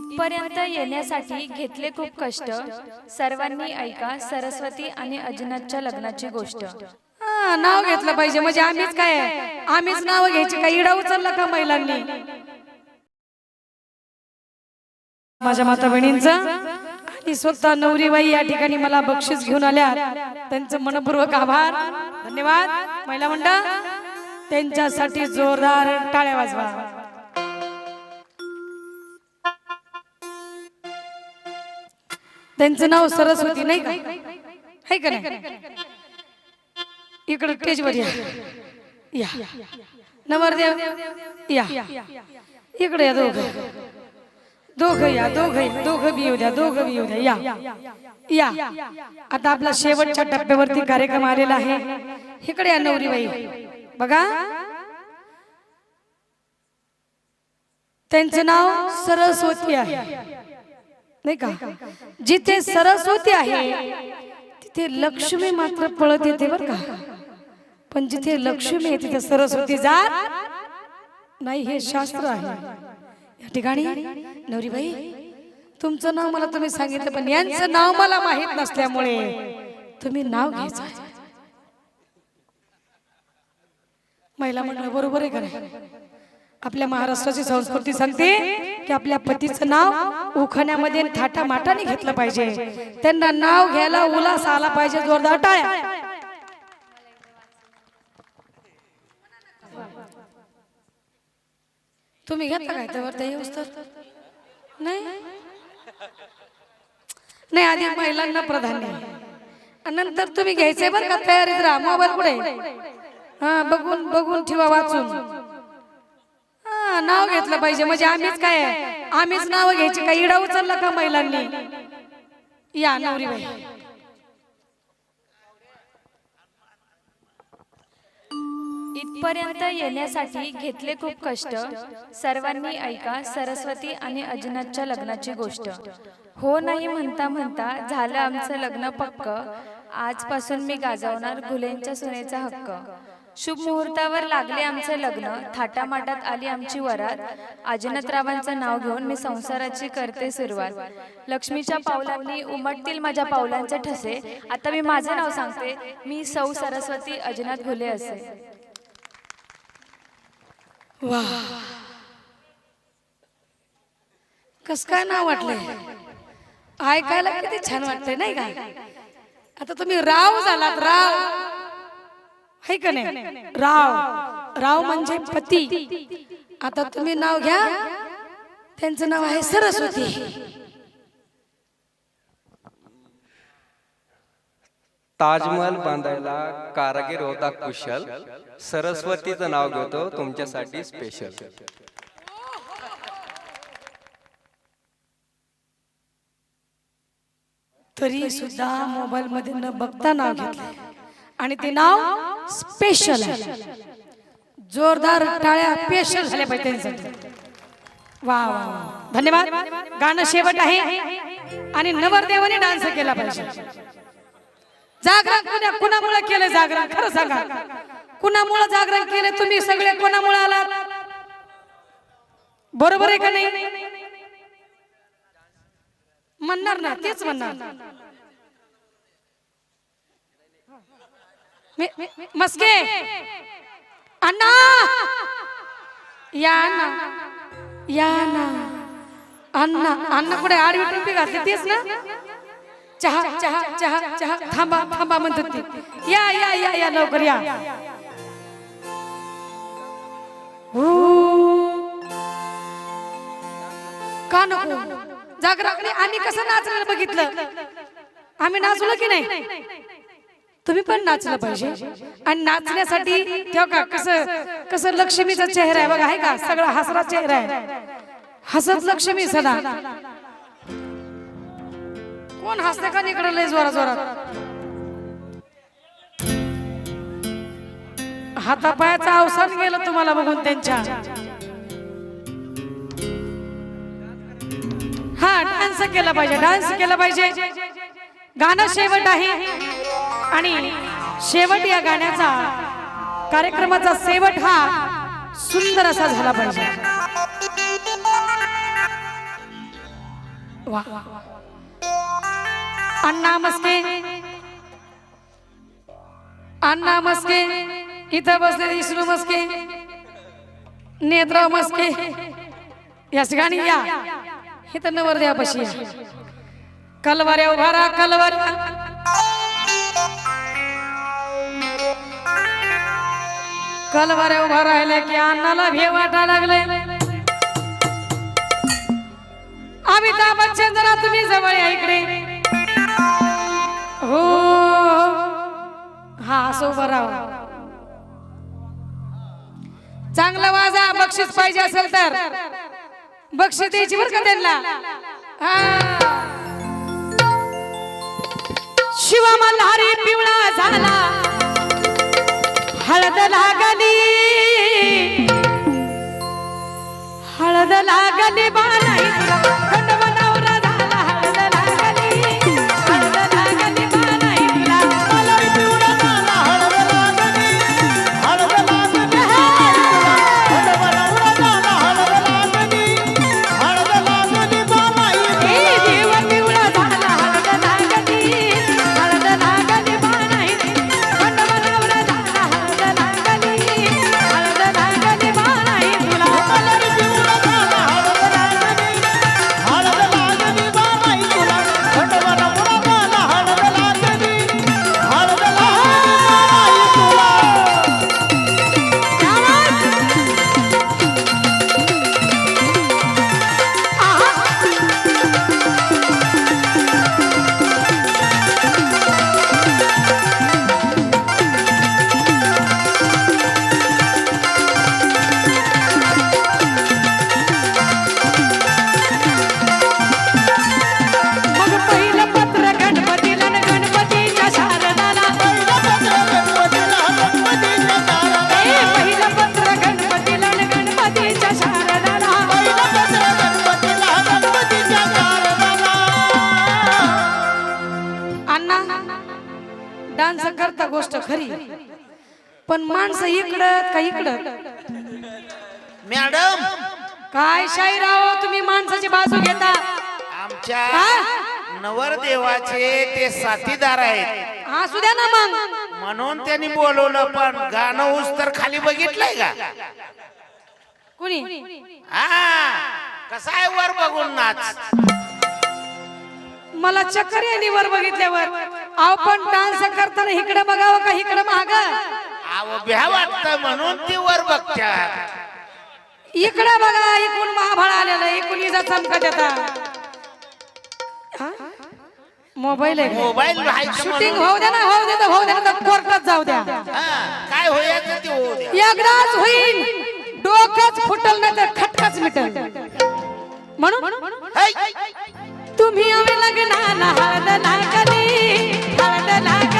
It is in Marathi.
इथपर्यंत येण्यासाठी घेतले खूप कष्ट. सर्वांनी ऐका सरस्वती आणि अजिनाथच्या लग्नाची गोष्ट. हा, नाव घेतलं पाहिजे म्हणजे आम्हीच काय आहे? आम्हीच नाव घ्यायची काय इडा उचलला का महिलांनी? माझ्या माता बहिणींचा आणि स्वतः नवरीबाई या ठिकाणी मला बक्षीस घेऊन आल्या. त्यांचं मनपूर्वक आभार. धन्यवाद महिला मंडळ. त्यांच्यासाठी जोरदार टाळ्या वाजवा. त्यांचं नाव सरस्वती नाही का? आहे का? नाही? इकडे स्टेजवर या. या. नवरदेव. या. इकडे या दोघं. दोघं या दोघं या. दोघं बी येऊ द्या दोघं बी येऊ द्या. या. या. आता आपला शेवटच्या टप्प्यावरती कार्यक्रम आलेला आहे. इकडे या नवरीबाई. बघा. त्यांचं नाव सरस्वती आहे. नाही का? जिथे सरस्वती आहे तिथे लक्ष्मी मात्र पळत येते बर का? पण जिथे लक्ष्मी आहे तिथे सरस्वती जात नाही हे शास्त्र आहे. या ठिकाणी नवरीबाई तुमचं नाव मला तुम्ही सांगितलं पण यांचं नाव मला माहीत नसल्यामुळे तुम्ही नाव घ्यायचं. महिला म्हणणं बरोबर आहे का आपल्या महाराष्ट्राची संस्कृती सांगते की आपल्या पतीचं नाव उखण्यामध्ये थाटा माटाने घेतलं पाहिजे. त्यांना नाव घ्यायला उलास आला पाहिजे जोरदार टाळ्या. तुम्ही घेतला काय त्यावर येऊस तर नाही? नाही आधी महिलांना प्राधान्य नंतर तुम्ही घ्यायचंय बरं का तयारीत राहा मोबाईल पुढे. हा बघून बघून ठेवा वाचून. नाव घेतलं पाहिजे. म्हणजे आम्हीच काय आहे? आम्हीच नाव घ्यायची काय इडा उचलला का महिलांनी? या नवरीबाई. इथपर्यंत येण्यासाठी घेतले खूप कष्ट. सर्वांनी ऐका सरस्वती आणि अजिनाथच्या लग्नाची गोष्ट. हो नाही म्हणता म्हणता झालं आमचं लग्न पक्क. आजपासून मी गाजवणार घुलेंच्या सुनेचा हक्क. शुभ मुहूर्तावर लागले आमचे लग्न. थाटामाटात आली आमची वरात. अजनतरावांचं नाव घेऊन मी संसाराची करते सुरुवात. लक्ष्मीच्या पावलांनी उमटतील माझ्या पावलांचे ठसे. आता मी माझं नाव सांगते. मी सौ सरस्वती अजनत घुले असे. वा. कस काय नाव वाटलंय? ऐकायला किती छान वाटतंय नाही का? आता तुम्ही राव झालात राव. है का नाही? राव. राव म्हणजे पती. आता तुम्ही नाव घ्या. त्यांचं नाव आहे सरस्वती. ताजमहल बांधायला कारागीर होता कुशल. सरस्वतीचं नाव घेतो तुमच्यासाठी स्पेशल तरी सुद्धा मोबाईल मध्ये न बघता नाव घेतलंय. आणि ते नाव? स्पेशल आहे. जोरदार टाळ्या स्पेशल झाल्या पाहिजे त्यांच्यासाठी. वा वा धन्यवाद. गाणं शेवट आहे. आणि नवरदेवाने डान्स केला पाहिजे. जागरण कुणामुळे केलं जागरण? खरं सांगा. कुणामुळे जागरण केलं? तुम्ही सगळे कोणामुळे आलात? बरोबर आहे का नाही? म्हणणार ना तेच म्हणणार. मस्के. अण्णा. या ना. या ना. अण्णा अण्णा कुठे? आडवी टोपी घातली तेच ना? चहा चहा चहा चहा. थांबा थांबा म्हणतात या या या या लवकर या. का नको? जागराकडे आम्ही कसं नाचलं बघितलं? आम्ही नाचलो की नाही? तुम्ही पण नाचलं पाहिजे. आणि नाचण्यासाठी तेव्हा का? कसं कसं लक्ष्मीचा चेहरा आहे बघा आहे का? सगळा हसरा चेहरा आहे. हसत लक्ष्मी सदा. कोण हसते का इकडे लय जोरा जोरात? हातापायाचं अवसान गेलं तुम्हाला बघून त्यांच्या. हा डान्स केला पाहिजे डान्स केला पाहिजे. गाणं शेवट आहे. आणि शेवट या गाण्याचा कार्यक्रमाचा शेवट हा सुंदर असा झाला पाहिजे. अण्णा मस्के. अण्णा मस्के. इथं बसले विष्णू मस्के. नेत्रा मस्के. या ठिकाणी या. इथं नवर द्या बशी कलवाऱ्या उभारा राहा कलवाऱ्या. कलवाऱ्या उभा राहिले की अण्णाला भे वाटा लागले. अमिताभ बच्चन जरा तुम्ही जवळ या इकडे. हो, हो, हो. हा असो उभं राहा. चांगलं वाजा बक्षीस पाहिजे असेल तर. बक्षीस द्यायची बरं का त्यांना? शिवा मल्हारी पिवळा झाला. हळद लागली हळद डान्स करता गोष्ट खरी. पण माणसं इकडं का इकडं? मॅडम! काय शाहीराव तुम्ही माणसाची बाजू घेता? आमच्या? नवरदेवाचे ते साथीदार आहेत. असू द्या ना मग. म्हणून त्यांनी बोलवलं पण गाणं उस तर खाली बघितलंय का? कुणी? हा कसा आहे वर बघून नाच? मला चक्कर यायली वर बघितल्यावर. अहो पण डान्स करताना इकडे बघावं का इकडे माग? भ्या वाटत म्हणून ती वर बघतात इकडे बघा इकडून महाभाळ आलेलं इकडून इजा चमकत येतात. मोबाईल आहे मोबाईल व्हायचं शूटिंग म्हणून? होऊ द्या ना होऊ द्या तर होऊ द्या ना तर कोर्टात जाऊ द्या. हा, काय होयाचं ते होऊ द्या. एकदाच होईल डोकंच फुटल नाही तर खटकाच मिटल. म्हणून? है. तुम्ही आम्ही लग्नाला हळद लागली. हळद